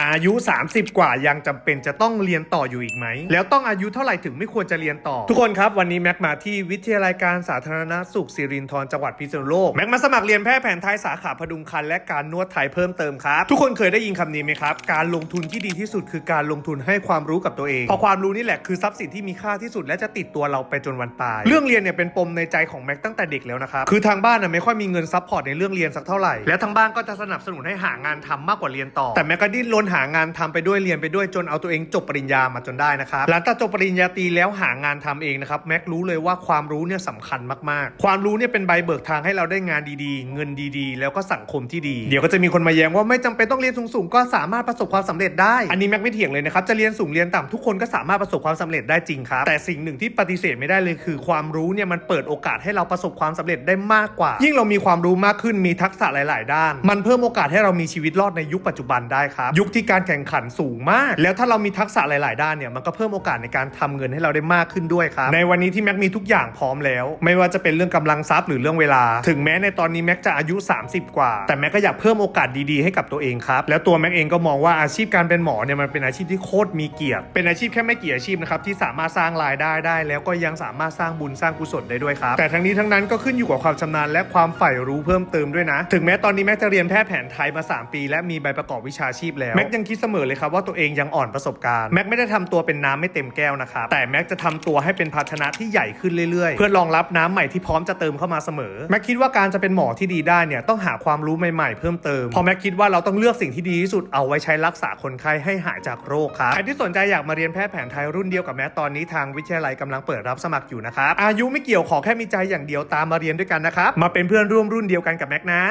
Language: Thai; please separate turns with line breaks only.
อายุ 30 กว่ายังจำเป็นจะต้องเรียนต่ออยู่อีกไหม แล้วต้องอายุเท่าไหร่ถึงไม่ควรจะเรียนต่อ ทุกคนครับ วันนี้แม็กมาที่วิทยาลัยการสาธารณสุขสิรินธรจังหวัดพิษณุโลก แม็กมาสมัครเรียนแพทย์แผนไทยสาขาพดุงครรภ์และการนวดไทยเพิ่มเติมครับ ทุกคนเคยได้ยินคำนี้ไหมครับ การลงทุนที่ดีที่สุดคือการลงทุนให้ความรู้กับตัวเอง เพราะความรู้นี่แหละคือทรัพย์สินที่มีค่าที่สุด และจะติดตัวเราไปจนวันตาย เรื่องเรียนเนี่ยเป็นปมในใจของแม็กตั้งแต่เด็กแล้วนะครับคือทางบ้านน่ะไม่ค่อยมีเงินซัพพอร์ตในเรื่องเรียนสักเท่าไหร่และทางบ้านก็จะสนับสนุนให้หางานทำมากกว่าเรียนต่อแต่แม็กก็ดิ้นรนหางานทำไปด้วยเรียนไปด้วยจนเอาตัวเองจบปริญญามาจนได้นะครับหลังจากจบปริญญาตรีแล้วหางานทำเองนะครับแม็กรู้เลยว่าความรู้เนี่ยสำคัญมากๆ ความรู้เนี่ยเป็นใบเบิกทางให้เราได้งานดีๆ เงินดีๆ แล้วก็สังคมที่ดี เดี๋ยวก็จะมีคนมาแย้งว่าไม่จำเป็นต้องเรียนสูงๆก็สามารถประสบความสำเร็จได้ อันนี้แม็กไม่เถียงเลยนะครับจะเรียนสูงเรียนต่ำทุกคนก็สามารถประสบความสำเร็จได้จริงครับแต่สิ่งหนึ่งที่ปฏิเสธไม่ได้เลยคือความรู้เนี่ยมันเปิดโอกาสให้เราประสบความสำเร็จได้มากกว่า ยิ่งเรามีความรู้มากขึ้นมีทักษะหลาย ๆ ด้าน มันเพิ่มโอกาสให้เรามีชีวิตรอดในยุคปัจจุบันได้ครับยุคที่การแข่งขันสูงมาก แล้วถ้าเรามีทักษะหลาย ๆ ด้านเนี่ยมันก็เพิ่มโอกาสในการทำเงินให้เราได้มากขึ้นด้วยครับในวันนี้ที่แม็กมีทุกอย่างพร้อมแล้ว ไม่ว่าจะเป็นเรื่องกำลังทรัพย์หรือเรื่องเวลา ถึงแม้ในตอนนี้แม็กจะอายุ 30 กว่า แต่แม็กก็อยากเพิ่มโอกาสดี ๆ ให้กับตัวเองครับแล้วตัวแม็กเองก็มองว่าอาชีพการเป็นหมอเนี่ยมันเป็นอาชีพที่โคตรมีเกียรติ เป็นอาชีพแค่ไม่กี่อาชีพนะครับที่สามารถสร้างรายได้ได้ แล้วก็ยังสามารถสร้างบุญสร้างกุศลได้ด้วยครับแต่ทั้งนี้ทั้งนั้นก็ขึ้นอยู่กับความชำนาญและความใฝ่รู้เพิ่มเติมด้วยนะ ถึงแม้ตอนนี้แม็กจะเรียนแพทย์แผนไทยมา 3 ปี และมีใบประกอบวิชาชีพแล้วแม็กยังคิดเสมอเลยครับว่าตัวเองยังอ่อนประสบการณ์แม็กไม่ได้ทำตัวเป็นน้ำไม่เต็มแก้วนะครับแต่แม็กจะทำตัวให้เป็นภาชนะที่ใหญ่ขึ้นเรื่อยๆ เพื่อรองรับน้ำใหม่ที่พร้อมจะเติมเข้ามาเสมอแม็กคิดว่าการจะเป็นหมอที่ดีได้เนี่ยต้องหาความรู้ใหม่ๆ เพิ่มเติมพอแม็กคิดว่าเราต้องเลือกสิ่งที่ดีที่สุดเอาไว้ใช้รักษาคนไข้ให้หายจากโรคครับใครที่สนใจอยากมาเรียนแพทย์แผนไทยรุ่นเดียวกับแม็กตอนนี้ทางวิทยาลัยกำลังเปิดรับสมัครอยู่นะครับอายุไม่เกี่ยวขอแค่มีใจอย่างเดียวตามมาเรียนด้วยกันนะครับมาเป็นเพื่อนร่วมรุ่นเดียวกันกับแม็กนะ